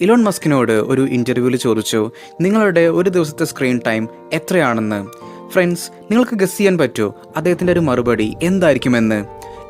Elon മസ്കിനോട് ഒരു ഇന്റർവ്യൂവിൽ ചോദിച്ചു നിങ്ങളുടെ ഒരു ദിവസത്തെ സ്ക്രീൻ ടൈം എത്രയാണെന്ന്? ഫ്രണ്ട്സ് നിങ്ങൾക്ക് ഗസ് ചെയ്യാൻ പറ്റുമോ അദ്ദേഹത്തിന്റെ ഒരു മറുപടി എന്തായിരിക്കുമെന്ന്?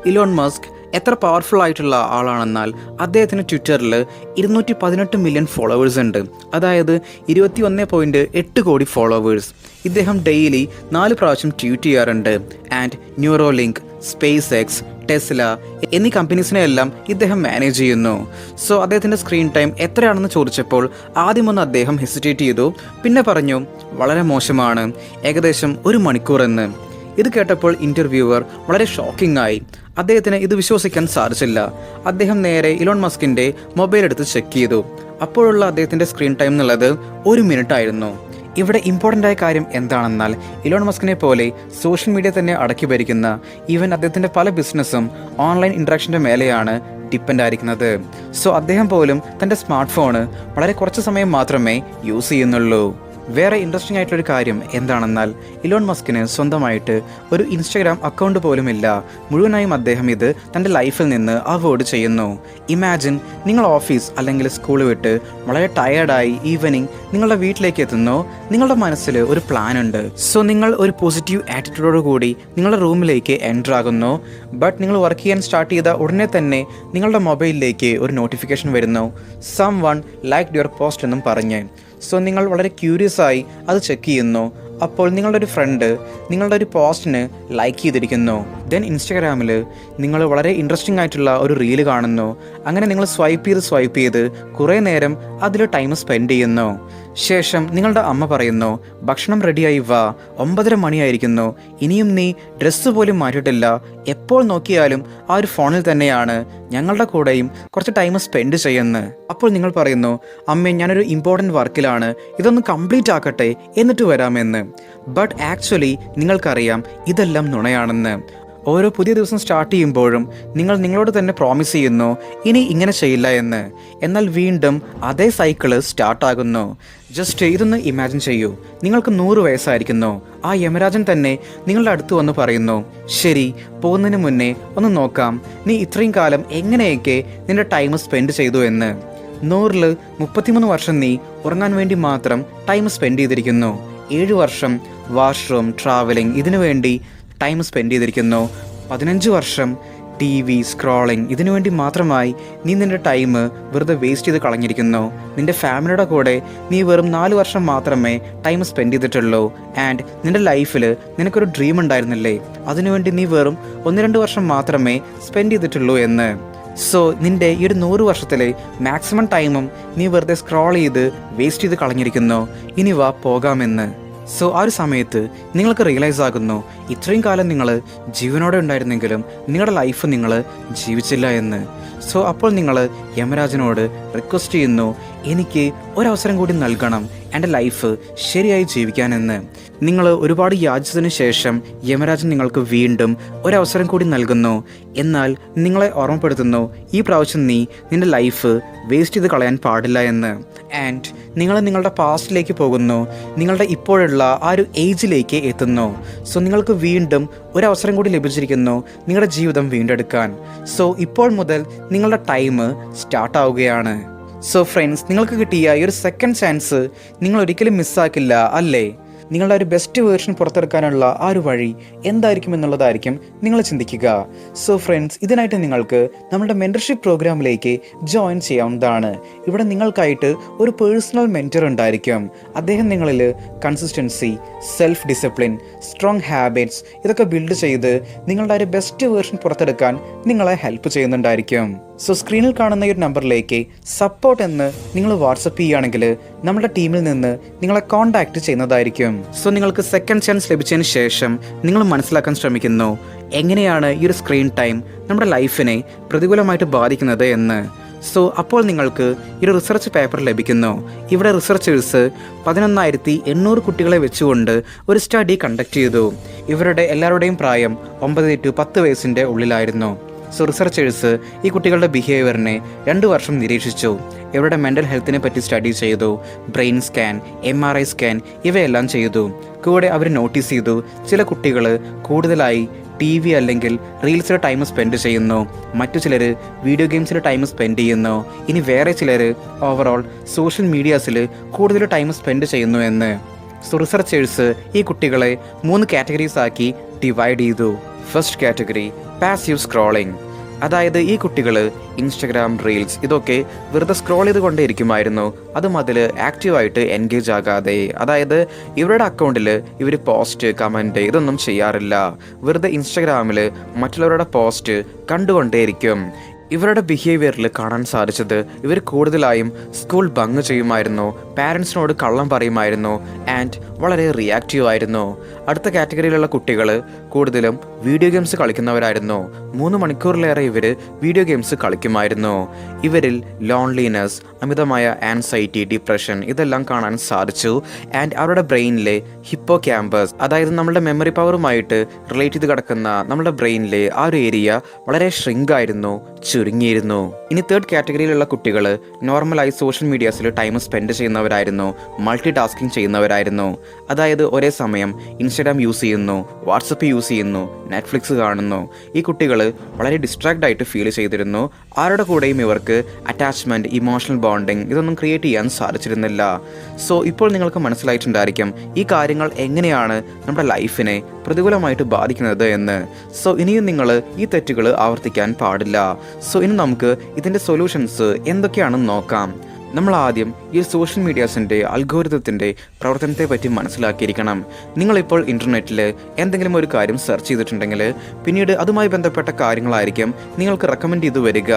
ഇലോൺ മസ്ക് എത്ര പവർഫുൾ ആയിട്ടുള്ള ആളാണെന്നാൽ അദ്ദേഹത്തിന് ട്വിറ്ററിൽ ഇരുന്നൂറ്റി പതിനെട്ട് മില്യൺ ഫോളോവേഴ്സ് ഉണ്ട്. അതായത് ഇരുപത്തി ഒന്ന് പോയിന്റ് എട്ട് കോടി ഫോളോവേഴ്സ് ഇദ്ദേഹം ഡെയിലി നാല് പ്രാവശ്യം ട്വീറ്റ് ചെയ്യാറുണ്ട്. And Neuralink SpaceX Tesla എന്നീ കമ്പനീസിനെ എല്ലാം ഇദ്ദേഹം മാനേജ് ചെയ്യുന്നു. സോ അദ്ദേഹത്തിന്റെ സ്ക്രീൻ ടൈം എത്രയാണെന്ന് ചോദിച്ചപ്പോൾ ആദ്യമൊന്ന് അദ്ദേഹം ഹെസിറ്റേറ്റ് ചെയ്തു. പിന്നെ പറഞ്ഞു വളരെ മോശമാണ്. ഏകദേശം ഒരു മണിക്കൂർ എന്ന് ഇത് കേട്ടപ്പോൾ ഇന്റർവ്യൂവർ വളരെ ഷോക്കിംഗ് ആയി. അദ്ദേഹത്തിന് ഇത് വിശ്വസിക്കാൻ സാധിച്ചില്ല. അദ്ദേഹം നേരെ ഇലോൺ മസ്കിന്റെ മൊബൈൽ എടുത്ത് ചെക്ക് ചെയ്തു. അപ്പോഴുള്ള അദ്ദേഹത്തിന്റെ സ്ക്രീൻ ടൈം എന്നുള്ളത് ഒരു മിനിറ്റ് ആയിരുന്നു. ഇവിടെ ഇമ്പോർട്ടന്റ് ആയ കാര്യം എന്താണെന്നാൽ ഇലോൺ മസ്കിനെ പോലെ സോഷ്യൽ മീഡിയ തന്നെ അടക്കി ഭരിക്കുന്ന ഈവൻ അദ്ദേഹത്തിന്റെ പല ബിസിനസ്സും ഓൺലൈൻ ഇൻട്രാക്ഷന്റെ മേലെയാണ് ഡിപ്പെൻഡ് ആയിരിക്കുന്നത്. സോ അദ്ദേഹം പോലും തന്റെ സ്മാർട്ട് ഫോണ് വളരെ കുറച്ച് സമയം മാത്രമേ യൂസ് ചെയ്യുന്നുള്ളൂ. വേറെ ഇൻട്രസ്റ്റിംഗ് ആയിട്ടുള്ള ഒരു കാര്യം എന്താണെന്നാൽ ഇലോൺ മസ്കിന് സ്വന്തമായിട്ട് ഒരു ഇൻസ്റ്റഗ്രാം അക്കൗണ്ട് പോലുമില്ല. മുഴുവനായും അദ്ദേഹം ഇത് തന്റെ ലൈഫിൽ നിന്ന് അവോയ്ഡ് ചെയ്യുന്നു. ഇമാജിൻ നിങ്ങൾ ഓഫീസ് അല്ലെങ്കിൽ സ്കൂൾ വിട്ട് വളരെ ടയേർഡായി ഈവനിങ് നിങ്ങളുടെ വീട്ടിലേക്ക് എത്തുന്നു. നിങ്ങളുടെ മനസ്സിൽ ഒരു പ്ലാൻ ഉണ്ട്. സോ നിങ്ങൾ ഒരു പോസിറ്റീവ് ആറ്റിറ്റ്യൂഡോട് കൂടി നിങ്ങളുടെ റൂമിലേക്ക് എന്റർ ആകുന്നു. ബട്ട് നിങ്ങൾ വർക്ക് ചെയ്യാൻ സ്റ്റാർട്ട് ചെയ്ത ഉടനെ തന്നെ നിങ്ങളുടെ മൊബൈലിലേക്ക് ഒരു നോട്ടിഫിക്കേഷൻ വരുന്നു. Someone like your post എന്നും പറഞ്ഞ്. സോ നിങ്ങൾ വളരെ ക്യൂരിയസ് ആയി അത് ചെക്ക് ചെയ്യുന്നു. അപ്പോൾ നിങ്ങളുടെ ഒരു ഫ്രണ്ട് നിങ്ങളുടെ ഒരു പോസ്റ്റിന് ലൈക്ക് ചെയ്തിരിക്കുന്നു. ദെൻ ഇൻസ്റ്റഗ്രാമിൽ നിങ്ങൾ വളരെ ഇൻട്രസ്റ്റിംഗ് ആയിട്ടുള്ള ഒരു റീൽ കാണുന്നു. അങ്ങനെ നിങ്ങൾ സ്വൈപ്പ് ചെയ്ത് സ്വൈപ്പ് ചെയ്ത് കുറേ നേരം അതിൽ ടൈം സ്പെൻഡ് ചെയ്യുന്നു. ശേഷം നിങ്ങളുടെ അമ്മ പറയുന്നു ഭക്ഷണം റെഡിയായി വാ ഒമ്പതര മണിയായിരിക്കുന്നു. ഇനിയും നീ ഡ്രസ്സ് പോലും മാറ്റിയിട്ടില്ല. എപ്പോൾ നോക്കിയാലും ആ ഒരു ഫോണിൽ തന്നെയാണ് ഞങ്ങളുടെ കൂടെയും കുറച്ച് ടൈം സ്പെൻഡ് ചെയ്യുന്നത്. അപ്പോൾ നിങ്ങൾ പറയുന്നു അമ്മേ ഞാനൊരു ഇമ്പോർട്ടന്റ് വർക്കിലാണ് ഇതൊന്ന് കംപ്ലീറ്റ് ആക്കട്ടെ. എന്നിട്ട് വരാമെന്ന്. ബട്ട് ആക്ച്വലി നിങ്ങൾക്കറിയാം ഇതെല്ലാം നുണയാണെന്ന്. ഓരോ പുതിയ ദിവസം സ്റ്റാർട്ട് ചെയ്യുമ്പോഴും നിങ്ങൾ നിങ്ങളോട് തന്നെ പ്രോമിസ് ചെയ്യുന്നു ഇനി ഇങ്ങനെ ചെയ്യില്ല എന്ന്. എന്നാൽ വീണ്ടും അതേ സൈക്കിൾ സ്റ്റാർട്ടാകുന്നു ജസ്റ്റ് ഇതൊന്ന് ഇമാജിൻ ചെയ്യൂ. നിങ്ങൾക്ക് നൂറ് വയസ്സായിരിക്കുന്നു. ആ യമരാജൻ തന്നെ നിങ്ങളുടെ അടുത്ത് വന്ന് പറയുന്നു ശരി പോകുന്നതിന് മുന്നേ ഒന്ന് നോക്കാം. നീ ഇത്രയും കാലം എങ്ങനെയൊക്കെ നിന്റെ ടൈം സ്പെൻഡ് ചെയ്തു എന്ന്. നൂറിൽ മുപ്പത്തിമൂന്ന് വർഷം നീ ഉറങ്ങാൻ വേണ്ടി മാത്രം ടൈം സ്പെൻഡ് ചെയ്തിരിക്കുന്നു. ഏഴ് വർഷം വാഷ്റൂം ട്രാവലിംഗ് ഇതിനു വേണ്ടി ടൈം സ്പെൻഡ് ചെയ്തിരിക്കുന്നു. പതിനഞ്ച് വർഷം ടി വി സ്ക്രോളിംഗ് ഇതിനു വേണ്ടി മാത്രമായി നീ നിന്റെ ടൈം വെറുതെ വേസ്റ്റ് ചെയ്ത് കളഞ്ഞിരിക്കുന്നു. നിന്റെ ഫാമിലിയുടെ കൂടെ നീ വെറും നാല് വർഷം മാത്രമേ ടൈം സ്പെൻഡ് ചെയ്തിട്ടുള്ളൂ. ആൻഡ് നിന്റെ ലൈഫിൽ നിനക്കൊരു ഡ്രീം ഉണ്ടായിരുന്നില്ലേ? അതിനുവേണ്ടി നീ വെറും ഒന്ന് രണ്ട് വർഷം മാത്രമേ സ്പെൻഡ് ചെയ്തിട്ടുള്ളൂ എന്ന്. സോ നിന്റെ ഈ ഒരു നൂറ് വർഷത്തിലെ മാക്സിമം ടൈമും നീ വെറുതെ സ്ക്രോൾ ചെയ്ത് വേസ്റ്റ് ചെയ്ത് കളഞ്ഞിരിക്കുന്നു. ഇനി വാ പോകാമെന്ന്. സോ ആ ഒരു സമയത്ത് നിങ്ങൾക്ക് റിയലൈസ് ആകുന്നു ഇത്രയും കാലം നിങ്ങൾ ജീവനോടെ ഉണ്ടായിരുന്നെങ്കിലും നിങ്ങളുടെ ലൈഫ് നിങ്ങൾ ജീവിച്ചില്ല എന്ന്. സോ അപ്പോൾ നിങ്ങൾ യമരാജനോട് റിക്വസ്റ്റ് ചെയ്യുന്നു എനിക്ക് ഒരവസരം കൂടി നൽകണം എന്റെ ലൈഫ് ശരിയായി ജീവിക്കാനെന്ന് നിങ്ങൾ ഒരുപാട് യാചിച്ചതിന് ശേഷം യമരാജൻ നിങ്ങൾക്ക് വീണ്ടും ഒരവസരം കൂടി നൽകുന്നു. എന്നാൽ നിങ്ങളെ ഓർമ്മപ്പെടുത്തുന്നു ഈ പ്രാവശ്യം നീ നിന്റെ ലൈഫ് വേസ്റ്റ് ചെയ്ത് കളയാൻ പാടില്ല എന്ന്. ആൻഡ് നിങ്ങൾ നിങ്ങളുടെ പാസ്റ്റിലേക്ക് പോകുന്നു. നിങ്ങളുടെ ഇപ്പോഴുള്ള ആ ഒരു ഏജിലേക്ക് എത്തുന്നു. സോ നിങ്ങൾക്ക് വീണ്ടും ഒരു അവസരം കൂടി ലഭിച്ചിരിക്കുന്നു. നിങ്ങളുടെ ജീവിതം വീണ്ടെടുക്കാൻ. സോ ഇപ്പോൾ മുതൽ നിങ്ങളുടെ ടൈം സ്റ്റാർട്ട് ആവുകയാണ്. സോ ഫ്രണ്ട്സ് നിങ്ങൾക്ക് കിട്ടിയ ഈ ഒരു സെക്കൻഡ് ചാൻസ് നിങ്ങൾ ഒരിക്കലും മിസ്സാക്കില്ല അല്ലേ? നിങ്ങളുടെ ഒരു ബെസ്റ്റ് വേർഷൻ പുറത്തെടുക്കാനുള്ള ആ ഒരു വഴി എന്തായിരിക്കും എന്നുള്ളതായിരിക്കും നിങ്ങൾ ചിന്തിക്കുക. സോ ഫ്രണ്ട്സ് ഇതിനായിട്ട് നിങ്ങൾക്ക് നമ്മുടെ മെന്റർഷിപ്പ് പ്രോഗ്രാമിലേക്ക് ജോയിൻ ചെയ്യാവുന്നതാണ്. ഇവിടെ നിങ്ങൾക്കായിട്ട് ഒരു പേഴ്സണൽ മെന്റർ ഉണ്ടായിരിക്കും. അദ്ദേഹം നിങ്ങളിൽ consistency self discipline strong habits ഇതൊക്കെ ബിൽഡ് ചെയ്ത് നിങ്ങളുടെ ഒരു ബെസ്റ്റ് വേർഷൻ പുറത്തെടുക്കാൻ നിങ്ങളെ ഹെൽപ്പ് ചെയ്യുന്നുണ്ടായിരിക്കും. സോ സ്ക്രീനിൽ കാണുന്ന ഈ ഒരു നമ്പറിലേക്ക് സപ്പോർട്ട് എന്ന് നിങ്ങൾ വാട്സപ്പ് ചെയ്യുകയാണെങ്കിൽ നമ്മുടെ ടീമിൽ നിന്ന് നിങ്ങളെ കോൺടാക്ട് ചെയ്യുന്നതായിരിക്കും. സോ നിങ്ങൾക്ക് സെക്കൻഡ് ചാൻസ് ലഭിച്ചതിന് ശേഷം നിങ്ങൾ മനസ്സിലാക്കാൻ ശ്രമിക്കുന്നു എങ്ങനെയാണ് ഈ ഒരു സ്ക്രീൻ ടൈം നമ്മുടെ ലൈഫിനെ പ്രതികൂലമായിട്ട് ബാധിക്കുന്നത് എന്ന്. സോ അപ്പോൾ നിങ്ങൾക്ക് ഈ ഒരു റിസർച്ച് പേപ്പർ ലഭിക്കുന്നു. ഇവിടെ റിസർച്ചേഴ്സ് പതിനൊന്നായിരത്തി എണ്ണൂറ് കുട്ടികളെ വെച്ചുകൊണ്ട് ഒരു സ്റ്റഡി കണ്ടക്ട് ചെയ്തു. ഇവരുടെ എല്ലാവരുടെയും പ്രായം ഒമ്പത് ടു പത്ത് വയസ്സിന്റെ ഉള്ളിലായിരുന്നു. സോ റിസർച്ചേഴ്സ് ഈ കുട്ടികളുടെ ബിഹേവിയറിനെ രണ്ട് വർഷം നിരീക്ഷിച്ചു. ഇവരുടെ മെന്റൽ ഹെൽത്തിനെ പറ്റി സ്റ്റഡി ചെയ്തു. Brain scan M R I scan ഇവയെല്ലാം ചെയ്തു. കൂടെ അവർ നോട്ടീസ് ചെയ്തു ചില കുട്ടികൾ കൂടുതലായി ടി വി അല്ലെങ്കിൽ റീൽസിൽ ടൈം സ്പെൻഡ് ചെയ്യുന്നു. മറ്റു ചിലർ വീഡിയോ ഗെയിംസിൽ ടൈം സ്പെൻഡ് ചെയ്യുന്നു. ഇനി വേറെ ചിലർ ഓവറോൾ സോഷ്യൽ മീഡിയാസിൽ കൂടുതൽ ടൈം സ്പെൻഡ് ചെയ്യുന്നു എന്ന്. സോ റിസർച്ചേഴ്സ് ഈ കുട്ടികളെ മൂന്ന് കാറ്റഗറീസ് ആക്കി ഡിവൈഡ് ചെയ്തു. ഫസ്റ്റ് കാറ്റഗറി പാസീവ് സ്ക്രോളിംഗ് അതായത് ഈ കുട്ടികൾ ഇൻസ്റ്റഗ്രാം റീൽസ് ഇതൊക്കെ വെറുതെ സ്ക്രോൾ ചെയ്തുകൊണ്ടേ ഇരിക്കുമായിരുന്നു അതും അതിൽ ആക്റ്റീവായിട്ട് എൻഗേജ് ആകാതെ. അതായത് ഇവരുടെ അക്കൗണ്ടിൽ ഇവർ പോസ്റ്റ് കമന്റ് ഇതൊന്നും ചെയ്യാറില്ല. വെറുതെ ഇൻസ്റ്റഗ്രാമിൽ മറ്റുള്ളവരുടെ പോസ്റ്റ് കണ്ടുകൊണ്ടേയിരിക്കും. ഇവരുടെ ബിഹേവിയറിൽ കാണാൻ സാധിച്ചത് ഇവർ കൂടുതലായും സ്കൂൾ ഭംഗ് ചെയ്യുമായിരുന്നു. പാരൻസിനോട് കള്ളം പറയുമായിരുന്നു. ആൻഡ് വളരെ റിയാക്റ്റീവ് ആയിരുന്നു. അടുത്ത കാറ്റഗറിയിലുള്ള കുട്ടികൾ കൂടുതലും വീഡിയോ ഗെയിംസ് കളിക്കുന്നവരായിരുന്നു. മൂന്ന് മണിക്കൂറിലേറെ ഇവർ വീഡിയോ ഗെയിംസ് കളിക്കുമായിരുന്നു. ഇവരിൽ ലോൺലിനെസ് അമിതമായ ആൻസൈറ്റി ഡിപ്രഷൻ ഇതെല്ലാം കാണാൻ സാധിച്ചു. ആൻഡ് അവരുടെ ബ്രെയിനിലെ ഹിപ്പോ ക്യാമ്പസ് അതായത് നമ്മുടെ മെമ്മറി പവറുമായിട്ട് റിലേറ്റ് ചെയ്ത് കിടക്കുന്ന നമ്മുടെ ബ്രെയിനിലെ ആ ഒരു ഏരിയ വളരെ ഷ്രിങ്ക് ആയിരുന്നു ചുരുങ്ങിയിരുന്നു. ഇനി തേർഡ് കാറ്റഗറിയിലുള്ള കുട്ടികൾ നോർമലായി സോഷ്യൽ മീഡിയാസിൽ ടൈം സ്പെൻഡ് ചെയ്യുന്നവരായിരുന്നു മൾട്ടി ടാസ്കിങ് ചെയ്യുന്നവരായിരുന്നു. അതായത് ഒരേ സമയം ഇൻസ്റ്റഗ്രാം യൂസ് ചെയ്യുന്നു വാട്സപ്പ് യൂസ് ചെയ്യുന്നു നെറ്റ്ഫ്ലിക്സ് കാണുന്നു. ഈ കുട്ടികൾ വളരെ ഡിസ്ട്രാക്ട് ആയിട്ട് ഫീൽ ചെയ്തിരുന്നു. ആരുടെ കൂടെയും ഇവർക്ക് അറ്റാച്ച്മെന്റ് ഇമോഷണൽ ബോണ്ടിങ് ഇതൊന്നും ക്രിയേറ്റ് ചെയ്യാൻ സാധിച്ചിരുന്നില്ല. സോ ഇപ്പോൾ നിങ്ങൾക്ക് മനസ്സിലായിട്ടുണ്ടായിരിക്കും ഈ കാര്യങ്ങൾ എങ്ങനെയാണ് നമ്മുടെ ലൈഫിനെ പ്രതികൂലമായിട്ട് ബാധിക്കുന്നത് എന്ന്. സോ ഇനിയും നിങ്ങൾ ഈ തെറ്റുകൾ ആവർത്തിക്കാൻ പാടില്ല. സോ ഇനി നമുക്ക് ഇതിന്റെ സൊല്യൂഷൻസ് എന്തൊക്കെയാണെന്ന് നോക്കാം. നമ്മൾ ആദ്യം ഈ സോഷ്യൽ മീഡിയാസിന്റെ അൽഗോരിതത്തിന്റെ പ്രവർത്തനത്തെ പറ്റി മനസ്സിലാക്കിയിരിക്കണം. നിങ്ങളിപ്പോൾ ഇന്റർനെറ്റിൽ എന്തെങ്കിലും ഒരു കാര്യം സെർച്ച് ചെയ്തിട്ടുണ്ടെങ്കിൽ പിന്നീട് അതുമായി ബന്ധപ്പെട്ട കാര്യങ്ങളായിരിക്കും നിങ്ങൾക്ക് റെക്കമെൻഡ് ചെയ്തു വരിക.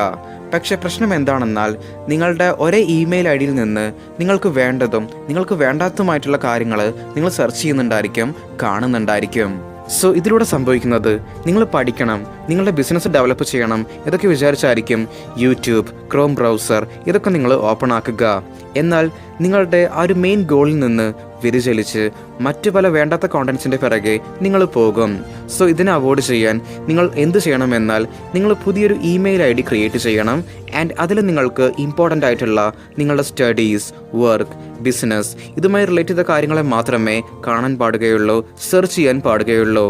പക്ഷേ പ്രശ്നം എന്താണെന്നാൽ നിങ്ങളുടെ ഒരേ ഇമെയിൽ ഐ ഡിയിൽ നിന്ന് നിങ്ങൾക്ക് വേണ്ടതും നിങ്ങൾക്ക് വേണ്ടാത്തതുമായിട്ടുള്ള കാര്യങ്ങൾ നിങ്ങൾ സെർച്ച് ചെയ്യുന്നുണ്ടായിരിക്കും കാണുന്നുണ്ടായിരിക്കും. സോ ഇതിലൂടെ സംഭവിക്കുന്നത് നിങ്ങൾ പഠിക്കണം നിങ്ങളുടെ ബിസിനസ് ഡെവലപ്പ് ചെയ്യണം ഇതൊക്കെ വിചാരിച്ചായിരിക്കും യൂട്യൂബ് ക്രോം ബ്രൗസർ ഇതൊക്കെ നിങ്ങൾ ഓപ്പൺ ആക്കുക. എന്നാൽ നിങ്ങളുടെ ആ ഒരു മെയിൻ ഗോളിൽ നിന്ന് വ്യതിചലിച്ച് മറ്റു പല വേണ്ടാത്ത കോണ്ടൻസിന്റെ പിറകെ നിങ്ങൾ പോകും. സോ ഇതിനെ അവോയ്ഡ് ചെയ്യാൻ നിങ്ങൾ എന്ത് ചെയ്യണമെന്നാൽ നിങ്ങൾ പുതിയൊരു ഇമെയിൽ ഐ ഡി ക്രിയേറ്റ് ചെയ്യണം. ആൻഡ് അതിൽ നിങ്ങൾക്ക് ഇമ്പോർട്ടന്റ് ആയിട്ടുള്ള നിങ്ങളുടെ സ്റ്റഡീസ് വർക്ക് ബിസിനസ് ഇതുമായി റിലേറ്റ് ചെയ്ത കാര്യങ്ങളെ മാത്രമേ കാണാൻ പാടുകയുള്ളൂ സെർച്ച് ചെയ്യാൻ പാടുകയുള്ളൂ.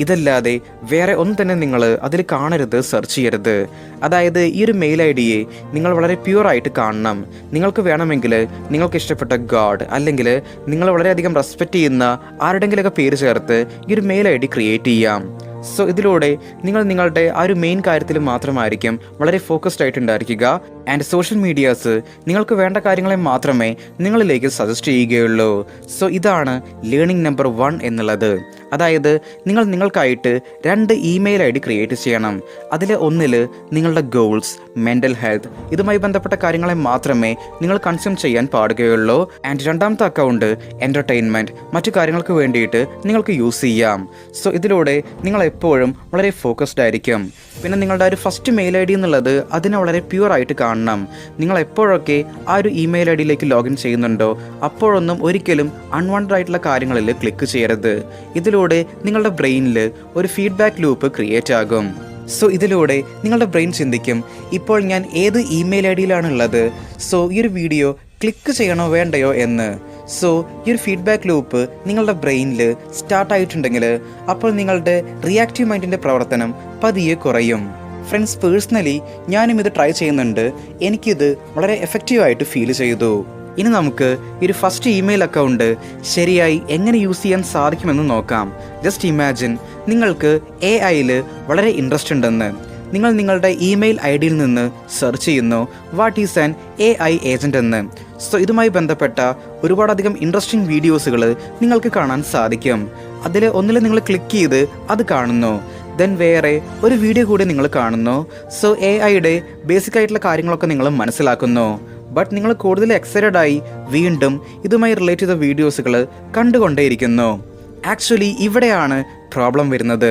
ഇതല്ലാതെ വേറെ ഒന്നും തന്നെ നിങ്ങൾ അതിൽ കാണരുത് സെർച്ച് ചെയ്യരുത്. അതായത് ഈ ഒരു മെയിൽ ഐ ഡിയെ നിങ്ങൾ വളരെ പ്യുവറായിട്ട് കാണണം. നിങ്ങൾക്ക് വേണമെങ്കിൽ നിങ്ങൾക്ക് ഇഷ്ടപ്പെട്ട ഗാഡ് അല്ലെങ്കിൽ നിങ്ങൾ വളരെയധികം റെസ്പെക്റ്റ് ചെയ്യുന്ന ആരുടെങ്കിലൊക്കെ പേര് ചേർത്ത് ഈ ഒരു മെയിൽ ഐ ഡി ക്രിയേറ്റ് ചെയ്യാം. സോ ഇതിലൂടെ നിങ്ങൾ നിങ്ങളുടെ ആ ഒരു മെയിൻ കാര്യത്തിൽ മാത്രമായിരിക്കും വളരെ ഫോക്കസ്ഡ് ആയിട്ടുണ്ടായിരിക്കുക. ആൻഡ് സോഷ്യൽ മീഡിയാസ് നിങ്ങൾക്ക് വേണ്ട കാര്യങ്ങളെ മാത്രമേ നിങ്ങളിലേക്ക് സജസ്റ്റ് ചെയ്യുകയുള്ളൂ. സോ ഇതാണ് ലേണിംഗ് നമ്പർ വൺ എന്നുള്ളത്. അതായത് നിങ്ങൾ നിങ്ങൾക്കായിട്ട് രണ്ട് ഇമെയിൽ ഐ ഡി ക്രിയേറ്റ് ചെയ്യണം. അതിൽ ഒന്നിൽ നിങ്ങളുടെ ഗോൾസ് മെന്റൽ ഹെൽത്ത് ഇതുമായി ബന്ധപ്പെട്ട കാര്യങ്ങളെ മാത്രമേ നിങ്ങൾ കൺസ്യൂം ചെയ്യാൻ പാടുകയുള്ളൂ. ആൻഡ് രണ്ടാമത്തെ അക്കൗണ്ട് എന്റർടൈൻമെന്റ് മറ്റു കാര്യങ്ങൾക്ക് വേണ്ടിയിട്ട് നിങ്ങൾക്ക് യൂസ് ചെയ്യാം. സോ ഇതിലൂടെ നിങ്ങൾ എപ്പോഴും വളരെ ഫോക്കസ്ഡ് ആയിരിക്കും. പിന്നെ നിങ്ങളുടെ ഒരു ഫസ്റ്റ് മെയിൽ ഐ ഡി എന്നുള്ളത് അതിനെ വളരെ പ്യുവർ ആയിട്ട് കാണണം. നിങ്ങൾ എപ്പോഴൊക്കെ ആ ഒരു ഇമെയിൽ ഐ ഡിയിലേക്ക് ലോഗിൻ ചെയ്യുന്നുണ്ടോ അപ്പോഴൊന്നും ഒരിക്കലും അൺവാണ്ടഡ് ആയിട്ടുള്ള കാര്യങ്ങളിൽ ക്ലിക്ക് ചെയ്യരുത്. ഇതിലൂടെ നിങ്ങളുടെ ബ്രെയിനിൽ ഒരു ഫീഡ്ബാക്ക് ലൂപ്പ് ക്രിയേറ്റ് ആകും. സോ ഇതിലൂടെ നിങ്ങളുടെ ബ്രെയിൻ ചിന്തിക്കും ഇപ്പോൾ ഞാൻ ഏത് ഇമെയിൽ ഐ ഡിയിലാണുള്ളത്? സോ ഈ ഒരു വീഡിയോ ക്ലിക്ക് ചെയ്യണോ വേണ്ടയോ എന്ന്. സോ ഈ ഒരു ഫീഡ്ബാക്ക് ലൂപ്പ് നിങ്ങളുടെ ബ്രെയിനിൽ സ്റ്റാർട്ടായിട്ടുണ്ടെങ്കിൽ അപ്പോൾ നിങ്ങളുടെ റിയാക്റ്റീവ് മൈൻഡിന്റെ പ്രവർത്തനം പതിയെ കുറയും. ഫ്രണ്ട്സ് പേഴ്സണലി ഞാനും ഇത് ട്രൈ ചെയ്യുന്നുണ്ട്. എനിക്കിത് വളരെ എഫക്റ്റീവായിട്ട് ഫീൽ ചെയ്തു. ഇനി നമുക്ക് ഈ ഒരു ഫസ്റ്റ് ഇമെയിൽ അക്കൗണ്ട് ശരിയായി എങ്ങനെ യൂസ് ചെയ്യാൻ സാധിക്കുമെന്ന് നോക്കാം. ജസ്റ്റ് ഇമാജിൻ നിങ്ങൾക്ക് എ ഐയിൽ വളരെ ഇൻട്രസ്റ്റ് ഉണ്ടെന്ന്. നിങ്ങൾ നിങ്ങളുടെ ഇമെയിൽ ഐ ഡിയിൽ നിന്ന് സെർച്ച് ചെയ്യുന്നു. What is an A I agent എന്ന്? സോ ഇതുമായി ബന്ധപ്പെട്ട ഒരുപാടധികം ഇൻട്രസ്റ്റിംഗ് വീഡിയോസുകൾ നിങ്ങൾക്ക് കാണാൻ സാധിക്കും. അതിൽ ഒന്നിൽ നിങ്ങൾ ക്ലിക്ക് ചെയ്ത് അത് കാണുന്നു. ദെൻ വേറെ ഒരു വീഡിയോ കൂടി നിങ്ങൾ കാണുന്നു. സോ എ ഐയുടെ ബേസിക് ആയിട്ടുള്ള കാര്യങ്ങളൊക്കെ നിങ്ങൾ മനസ്സിലാക്കുന്നു. ബട്ട് നിങ്ങൾ കൂടുതൽ എക്സൈറ്റഡ് ആയി വീണ്ടും ഇതുമായി റിലേറ്റ് ചെയ്ത വീഡിയോസുകൾ കണ്ടുകൊണ്ടേയിരിക്കുന്നു. ആക്ച്വലി ഇവിടെയാണ് പ്രോബ്ലം വരുന്നത്.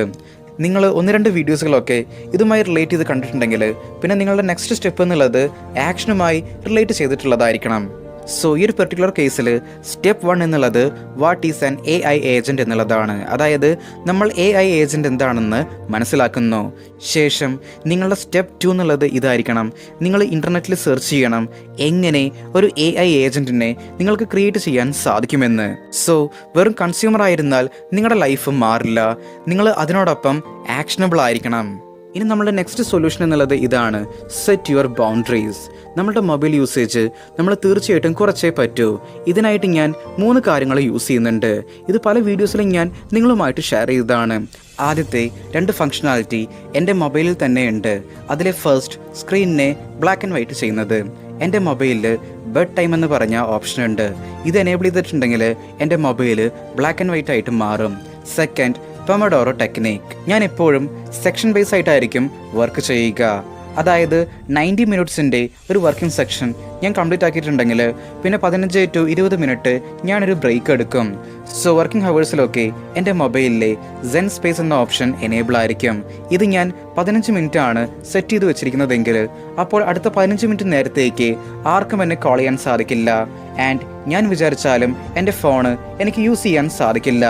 നിങ്ങൾ ഒന്ന് രണ്ട് വീഡിയോസുകളൊക്കെ ഇതുമായി റിലേറ്റ് ചെയ്ത് കണ്ടിട്ടുണ്ടെങ്കിൽ പിന്നെ നിങ്ങളുടെ നെക്സ്റ്റ് സ്റ്റെപ്പ് എന്നുള്ളത് ആക്ഷനുമായി റിലേറ്റ് ചെയ്തിട്ടുള്ളതായിരിക്കണം. സോ ഈ ഒരു പെർട്ടിക്കുലർ കേസിൽ സ്റ്റെപ്പ് വൺ എന്നുള്ളത് what is an A I agent എന്നുള്ളതാണ്. അതായത് നമ്മൾ എ ഐ ഏജന്റ് എന്താണെന്ന് മനസ്സിലാക്കുന്നു. ശേഷം നിങ്ങളുടെ സ്റ്റെപ്പ് ടു എന്നുള്ളത് ഇതായിരിക്കണം. നിങ്ങൾ ഇന്റർനെറ്റിൽ സെർച്ച് ചെയ്യണം. എങ്ങനെ ഒരു എ ഐ ഏജന്റിനെ നിങ്ങൾക്ക് ക്രിയേറ്റ് ചെയ്യാൻ സാധിക്കുമെന്ന്. സോ വെറും കൺസ്യൂമർ ആയിരുന്നാൽ നിങ്ങളുടെ ലൈഫ് മാറില്ല. നിങ്ങൾ അതിനോടൊപ്പം ആക്ഷനബിൾ ആയിരിക്കണം. ഇനി നമ്മുടെ നെക്സ്റ്റ് സൊല്യൂഷൻ എന്നുള്ളത് ഇതാണ്. സെറ്റ് യുവർ ബൗണ്ടറീസ് നമ്മുടെ മൊബൈൽ യൂസേജ് നമ്മൾ തീർച്ചയായിട്ടും കുറച്ചേ പറ്റൂ. ഇതിനായിട്ട് ഞാൻ മൂന്ന് കാര്യങ്ങൾ യൂസ് ചെയ്യുന്നുണ്ട്. ഇത് പല വീഡിയോസിലും ഞാൻ നിങ്ങളുമായിട്ട് ഷെയർ ചെയ്തതാണ്. ആദ്യത്തെ രണ്ട് ഫംഗ്ഷനാലിറ്റി എന്റെ മൊബൈലിൽ തന്നെ ഉണ്ട്. അതിലെ ഫസ്റ്റ് സ്ക്രീനിനെ ബ്ലാക്ക് ആൻഡ് വൈറ്റ് ചെയ്യുന്നത്. എന്റെ മൊബൈലിൽ ബെഡ് ടൈം എന്ന് പറഞ്ഞ ഓപ്ഷൻ ഉണ്ട്. ഇത് എനേബിൾ ചെയ്തിട്ടുണ്ടെങ്കിൽ എന്റെ മൊബൈൽ ബ്ലാക്ക് ആൻഡ് വൈറ്റ് ആയിട്ട് മാറും. സെക്കൻഡ് പൊമഡോറോ ടെക്നീക്ക് ഞാൻ എപ്പോഴും സെക്ഷൻ ബേസ് ആയിട്ടായിരിക്കും വർക്ക് ചെയ്യുക. അതായത് നയന്റി മിനിറ്റ്സിന്റെ ഒരു വർക്കിംഗ് സെക്ഷൻ ഞാൻ കംപ്ലീറ്റ് ആക്കിയിട്ടുണ്ടെങ്കിൽ പിന്നെ പതിനഞ്ച് ടു ഇരുപത് മിനിറ്റ് ഞാനൊരു ബ്രേക്ക് എടുക്കും. സോ വർക്കിംഗ് ഹവേഴ്സിലൊക്കെ എന്റെ മൊബൈലിലെ സെൻ സ്പേസ് എന്ന ഓപ്ഷൻ എനേബിൾ ആയിരിക്കും. ഇത് ഞാൻ പതിനഞ്ച് മിനിറ്റ് ആണ് സെറ്റ് ചെയ്ത് വെച്ചിരിക്കുന്നതെങ്കിൽ അപ്പോൾ അടുത്ത പതിനഞ്ച് മിനിറ്റ് നേരത്തേക്ക് ആർക്കും എന്നെ കോൾ ചെയ്യാൻ സാധിക്കില്ല. ആൻഡ് ഞാൻ വിചാരിച്ചാലും എന്റെ ഫോണ് എനിക്ക് യൂസ് ചെയ്യാൻ സാധിക്കില്ല.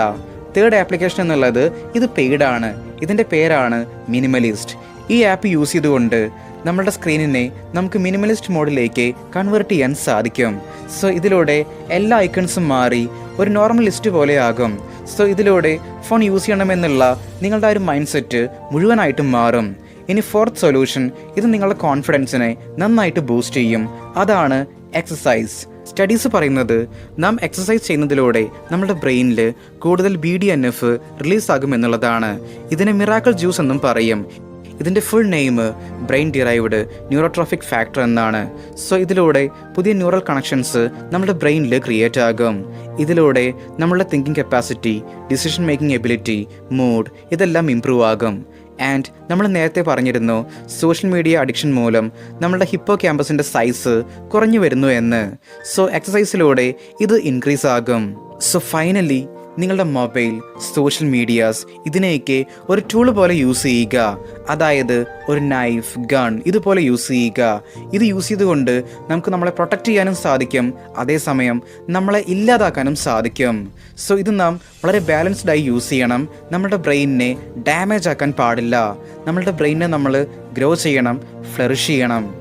തേർഡ് ആപ്ലിക്കേഷൻ എന്നുള്ളത് ഇത് പെയ്ഡാണ് ഇതിന്റെ പേരാണ് മിനിമലിസ്റ്റ് ഈ ആപ്പ് യൂസ് ചെയ്തുകൊണ്ട് നമ്മുടെ സ്ക്രീനിനെ നമുക്ക് മിനിമലിസ്റ്റ് മോഡിലേക്ക് കൺവേർട്ട് ചെയ്യാൻ സാധിക്കും. സോ ഇതിലൂടെ എല്ലാ ഐക്കൺസും മാറി ഒരു നോർമൽ ലിസ്റ്റ് പോലെയാകും സോ ഇതിലൂടെ ഫോൺ യൂസ് ചെയ്യണമെന്നുള്ള നിങ്ങളുടെ ഒരു മൈൻഡ് സെറ്റ് മുഴുവനായിട്ടും മാറും. ഇനി ഫോർത്ത് സൊല്യൂഷൻ ഇത് നിങ്ങളുടെ കോൺഫിഡൻസിനെ നന്നായിട്ട് ബൂസ്റ്റ് ചെയ്യും. അതാണ് എക്സസൈസ് സ്റ്റഡീസ് പറയുന്നത് നാം എക്സസൈസ് ചെയ്യുന്നതിലൂടെ നമ്മുടെ ബ്രെയിനിൽ കൂടുതൽ ബി ഡി എൻ എഫ് റിലീസാകും എന്നുള്ളതാണ് ഇതിനെ മിറാക്കിൾ ജ്യൂസ് എന്നും പറയും. ഇതിന്റെ full name brain derived neurotrophic factor എന്നാണ്. സോ ഇതിലൂടെ പുതിയ ന്യൂറൽ കണക്ഷൻസ് നമ്മുടെ ബ്രെയിനിൽ ക്രിയേറ്റ് ആകും. ഇതിലൂടെ നമ്മളുടെ thinking capacity decision making ability mood ഇതെല്ലാം ഇമ്പ്രൂവ് ആകും. ആൻഡ് നമ്മൾ നേരത്തെ പറഞ്ഞിരുന്നു സോഷ്യൽ മീഡിയ അഡിക്ഷൻ മൂലം നമ്മളുടെ ഹിപ്പോ ക്യാമ്പസിന്റെ സൈസ് കുറഞ്ഞു വരുന്നു എന്ന്. സോ എക്സസൈസിലൂടെ ഇത് ഇൻക്രീസ് ആകും. സോ ഫൈനലി നിങ്ങളുടെ മൊബൈൽ സോഷ്യൽ മീഡിയാസ് ഇതിനെയൊക്കെ ഒരു ടൂൾ പോലെ യൂസ് ചെയ്യുക. അതായത് ഒരു നൈഫ് ഗൺ ഇതുപോലെ യൂസ് ചെയ്യുക. ഇത് യൂസ് ചെയ്തുകൊണ്ട് നമുക്ക് നമ്മളെ പ്രൊട്ടക്റ്റ് ചെയ്യാനും സാധിക്കും. അതേസമയം നമ്മളെ ഇല്ലാതാക്കാനും സാധിക്കും. സോ ഇത് നാം വളരെ ബാലൻസ്ഡ് ആയി യൂസ് ചെയ്യണം. നമ്മുടെ ബ്രെയിനിനെ ഡാമേജ് ആക്കാൻ പാടില്ല. നമ്മളുടെ ബ്രെയിനിനെ നമ്മൾ ഗ്രോ ചെയ്യണം ഫ്ലറിഷ് ചെയ്യണം.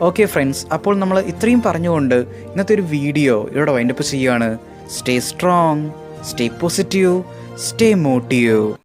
ഓക്കെ ഫ്രണ്ട്സ് അപ്പോൾ നമ്മൾ ഇത്രയും പറഞ്ഞുകൊണ്ട് ഇന്നത്തെ ഒരു വീഡിയോ ഇവിടെ വൈൻഡപ്പ് ചെയ്യുകയാണ് stay strong stay positive stay motive